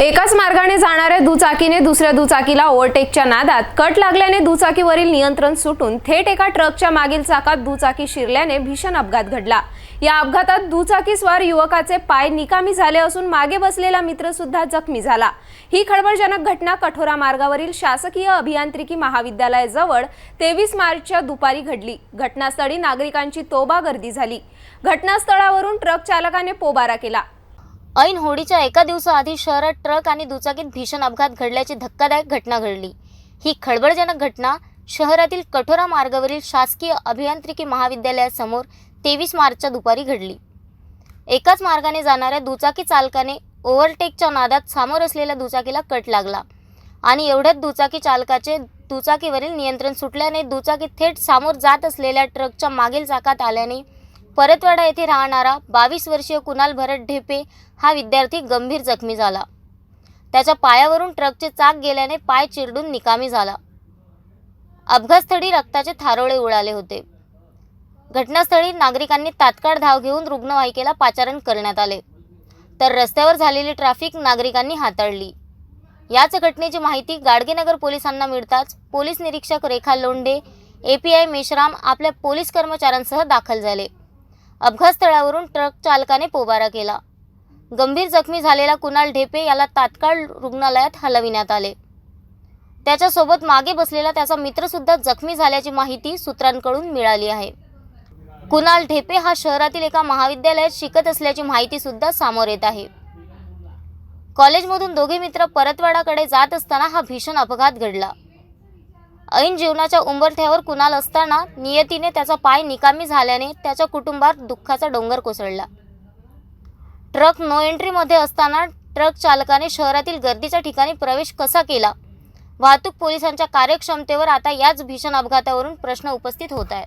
एकाच मार्गाने जाणाऱ्या दुचाकीने दुसऱ्या दुचाकीला ओव्हरटेकच्या नादात कट लागल्याने दुचाकीवरील नियंत्रण सुटून थेट एका ट्रकच्या मागील चाकात दुचाकी शिरल्याने भीषण अपघात घडला. या अपघातात दुचाकीस्वार युवकाचे पाय निकामी झाले असून मागे बसलेला मित्र सुद्धा जखमी झाला. ही खळबळजनक घटना कठोरा मार्गावरील शासकीय अभियांत्रिकी महाविद्यालयाजवळ तेवीस मार्चच्या दुपारी घडली. घटनास्थळी नागरिकांची तोबा गर्दी झाली. घटनास्थळावरून ट्रक चालकाने पोबारा केला. ऐन होळीच्या एका दिवसाआधी शहरात ट्रक आणि दुचाकीत भीषण अपघात घडल्याची धक्कादायक घटना घडली. ही खळबळजनक घटना शहरातील कठोरा मार्गावरील शासकीय अभियांत्रिकी महाविद्यालयासमोर तेवीस मार्चच्या दुपारी घडली. एकाच मार्गाने जाणाऱ्या दुचाकी चालकाने ओव्हरटेकच्या नादात सामोर असलेल्या दुचाकीला कट लागला आणि एवढ्यात दुचाकी चालकाचे दुचाकीवरील नियंत्रण सुटल्याने दुचाकी थेट सामोर जात असलेल्या ट्रकच्या मागील चाकात आल्याने परतवाडा येथे राहणारा बावीस वर्षीय कुणाल भरत ढेपे हा विद्यार्थी गंभीर जखमी झाला. त्याच्या पायावरून ट्रकचे चाक गेल्याने पाय चिरडून निकामी झाला. अपघातस्थळी रक्ताचे थारोळे उडाले होते. घटनास्थळी नागरिकांनी तात्काळ धाव घेऊन रुग्णवाहिकेला पाचारण करण्यात आले. तर रस्त्यावर झालेली ट्रॅफिक नागरिकांनी हाताळली. याच घटनेची माहिती गाडगेनगर पोलिसांना मिळताच पोलीस निरीक्षक रेखा लोंढे एपीआय मेश्राम आपल्या पोलीस कर्मचाऱ्यांसह दाखल झाले. अपघातस्थळावरून ट्रक चालकाने पोबारा केला. गंभीर जखमी झालेला कुणाल ढेपे याला तात्काळ रुग्णालयात हलविण्यात आले. त्याच्यासोबत मागे बसलेला त्याचा मित्रसुद्धा जखमी झाल्याची माहिती सूत्रांकडून मिळाली आहे. कुणाल ढेपे हा शहरातील एका महाविद्यालयात शिकत असल्याची माहिती सुद्धा समोर येत आहे. कॉलेजमधून दोघे मित्र परतवाडाकडे जात असताना हा भीषण अपघात घडला. ऐन जीवनाच्या उंबरठ्यावर कुणाल असताना नियतीने त्याचा पाय निकामी झाल्याने त्याच्या कुटुंबात दुःखाचा डोंगर कोसळला. ट्रक नो एंट्रीमध्ये असताना ट्रक चालकाने शहरातील गर्दीच्या ठिकाणी प्रवेश कसा केला? वाहतूक पोलिसांच्या कार्यक्षमतेवर आता याच भीषण अपघातावरून प्रश्न उपस्थित होत आहेत.